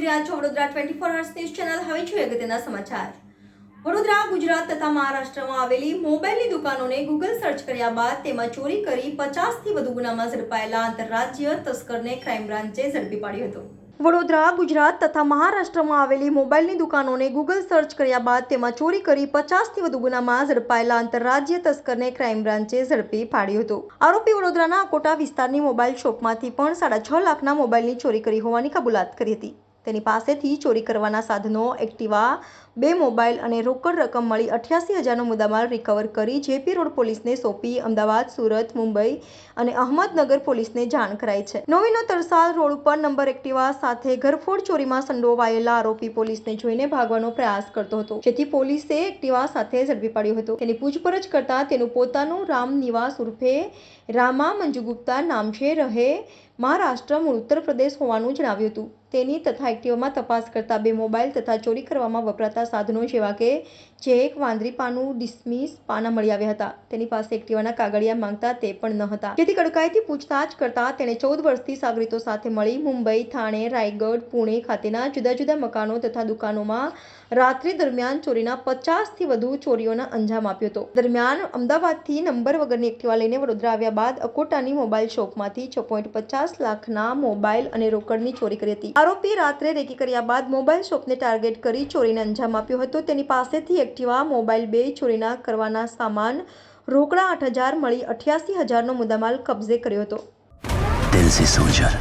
રહ્યા છો Vadodara twenty four hours news channel હવે જોઈએ અગત્યના સમાચાર. વડોદરા, ગુજરાત તથા મહારાષ્ટ્રમાં આવેલી મોબાઈલની દુકાનોને ગૂગલ સર્ચ કર્યા બાદ તેમાં ચોરી કરી પચાસથી વધુ ગુનામાં ઝડપાયેલા આંતરરાજ્ય તસ્કરને ક્રાઇમ બ્રાન્ચે ઝડપી પાડ્યો હતો. વડોદરા, ગુજરાત તથા મહારાષ્ટ્રમાં આવેલી મોબાઈલની દુકાનોને ગૂગલ સર્ચ કર્યા બાદ તેમાં ચોરી કરી પચાસથી વધુ ગુનામાં ઝડપાયેલા આંતરરાજ્ય તસ્કરને ક્રાઇમ બ્રાન્ચે ઝડપી પાડ્યો હતો. આરોપી વડોદરાના અકોટા વિસ્તારની મોબાઈલ શોપમાંથી પણ સાડા છ લાખના મોબાઈલની ચોરી કરી હોવાની કબૂલાત કરી હતી. તેની પાસેથી ચોરી કરવાના સાધનો, એક્ટિવા, બે મોબાઈલ અને રોકડ રકમ મળી અઠ્યાસી હજારનો મુદ્દામાલ રિકવર કરી જેપી રોડ પોલીસને સોંપી અમદાવાદ, સુરત, મુંબઈ અને અહમદનગર પોલીસને જાણ કરાઈ છે. નવીનો તરસાલ રોડ ઉપર નંબર એક્ટિવા સાથે ઘરફોડ ચોરીમાં સંડોવાયેલા આરોપી પોલીસને જોઈને ભાગવાનો પ્રયાસ કરતો હતો. જેથી પોલીસે એક્ટિવા સાથે ઝડપી પાડ્યો હતો. તેની પૂછપરછ કરતા તેનું પોતાનું રામ નિવાસ ઉર્ફે રામા મંજુ ગુપ્તા નામ છે, રહે મહારાષ્ટ્ર મૂળ ઉત્તર પ્રદેશ હોવાનું જણાવ્યું હતું. તેની તથા એક્ટિવામાં તપાસ કરતા બે મોબાઈલ તથા ચોરી કરવામાં વપરાતા સાધનો જેવા કે જેક વાંદરી પાનું ડિસમિસ પાના મળી આવ્યા હતા. તેની પાસે એક્ટિવાના કાગળિયા માંગતા તે પણ ન હતા. જેથી કડકાઈથી પૂછતાછ કરતા તેણે ચૌદ વર્ષથી સાગરીતો સાથે મળી મુંબઈ, થાણે, રાયગઢ, પુણે ખાતેના જુદા જુદા મકાનો તથા દુકાનોમાં રાત્રિ દરમિયાન ચોરીના પચાસથી વધુ ચોરીઓના અંજામ આપ્યો હતો. દરમિયાન અમદાવાદથી નંબર વગરની એક્ટિવા લઈને વડોદરા આવ્યા બાદ અકોટાની મોબાઈલ શોપમાંથી છ પોઈન્ટ પચાસ દસ લાખના મોબાઈલ અને રોકડની ચોરી કરી હતી. આરોપી રાત્રે રેકી કર્યા બાદ મોબાઈલ શોપને ટાર્ગેટ કરી ચોરીને અંજામ આપ્યો હતો. તેની પાસેથી એક્ટિવા મોબાઈલ બે ચોરીના કરવાના સામાન રોકડા આઠ હજાર મળી અઠ્યાસી હજારનો મુદ્દામાલ કબજે કર્યો હતો. દિલ સે સોલ્જર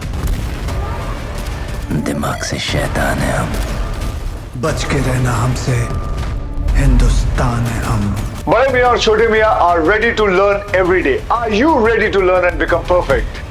દિમાગ સે શૈતાન હૈ હમ. બચ કે રહેના હમસે હિન્દુસ્તાન હૈ હમ. Bada Mia or Chote Mia are ready to learn every day. Are you ready to learn and become perfect?